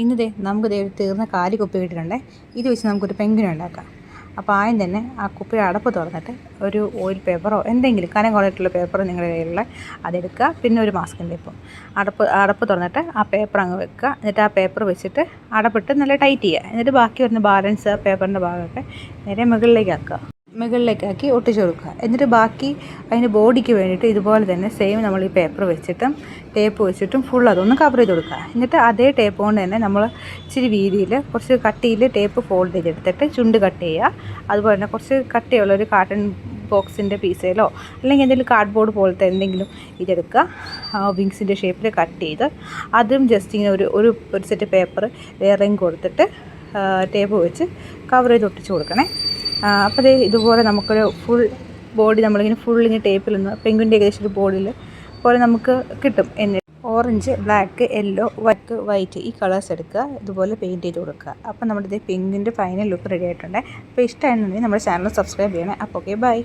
ഇന്ന് ദേ നമുക്ക് ദേ തീർന്ന കാലി കുപ്പി കിട്ടിയിട്ടുണ്ടേ. ഇത് വെച്ച് നമുക്കൊരു പെൻഗ്വിൻ ഉണ്ടാക്കാം. അപ്പോൾ ആദ്യം തന്നെ ആ കുപ്പിയുടെ അടപ്പ് തുറന്നിട്ട് ഒരു ഓയിൽ പേപ്പറോ എന്തെങ്കിലും കനം കുറഞ്ഞിട്ടുള്ള പേപ്പറോ നിങ്ങളുടെ കയ്യിലുള്ള അതെടുക്കുക. പിന്നെ ഒരു മാസ്കിന്റെ ഇപ്പം അടപ്പ് അടപ്പ് തുറന്നിട്ട് ആ പേപ്പർ അങ്ങ് വെക്കുക. എന്നിട്ട് ആ പേപ്പർ വെച്ചിട്ട് അടപ്പിട്ട് നല്ല ടൈറ്റ് ചെയ്യുക. എന്നിട്ട് ബാക്കി വരുന്ന ബാലൻസ് പേപ്പറിന്റെ ഭാഗമൊക്കെ നേരെ മുകളിലേക്ക് ആക്കുക. മുകളിലേക്കാക്കി ഒട്ടിച്ചു കൊടുക്കുക എന്നിട്ട് ബാക്കി അതിന്റെ ബോഡിക്ക് വേണ്ടിയിട്ട് ഇതുപോലെ തന്നെ സെയിം നമ്മൾ ഈ പേപ്പർ വെച്ചിട്ടും ടേപ്പ് വെച്ചിട്ടും ഫുൾ അതൊന്ന് കവർ ചെയ്ത് കൊടുക്കുക. എന്നിട്ട് അതേ ടേപ്പ് കൊണ്ട് തന്നെ നമ്മൾ ഇച്ചിരി വീതിയിൽ കുറച്ച് കട്ടിയിൽ ടേപ്പ് ഫോൾഡ് ചെയ്തെടുത്തിട്ട് ചുണ്ട് കട്ട് ചെയ്യുക. അതുപോലെ തന്നെ കുറച്ച് കട്ടിയുള്ള ഒരു കാട്ടൺ ബോക്സിന്റെ പീസയിലോ അല്ലെങ്കിൽ എന്തെങ്കിലും കാർഡ്ബോർഡ് പോലത്തെ എന്തെങ്കിലും ഇതെടുക്കുക. വിങ്സിന്റെ ഷേപ്പിൽ കട്ട് ചെയ്ത് അതും ജസ്റ്റ് ഇങ്ങനെ ഒരു ഒരു സെറ്റ് പേപ്പർ വേറെയും കൊടുത്തിട്ട് ടേപ്പ് വെച്ച് കവർ ചെയ്ത് ഒട്ടിച്ച് കൊടുക്കണേ. അപ്പോൾ ഇതുപോലെ നമുക്കൊരു ഫുൾ ബോഡി നമ്മളിങ്ങനെ ഫുൾ ഇങ്ങനെ ടേപ്പിൽ നിന്ന് പെങ്കുന്റെ ഏകദേശം ഒരു ബോഡിയിൽ പോലെ നമുക്ക് കിട്ടും. എന്നിട്ട് orange black yellow white white ഈ കളേഴ്സ് എടുക്കുക ഇതുപോലെ പെയിന്റ് ചെയ്ത് കൊടുക്കുക. അപ്പോൾ നമ്മുടെ ഇത് പെങ്കിന്റെ ഫൈനൽ ലുക്ക് റെഡി ആയിട്ടുണ്ട്. അപ്പോൾ ഇഷ്ടമായിരുന്നെങ്കിൽ നമ്മുടെ ചാനൽ സബ്സ്ക്രൈബ് ചെയ്യണേ. അപ്പോൾ ഓക്കെ ബൈ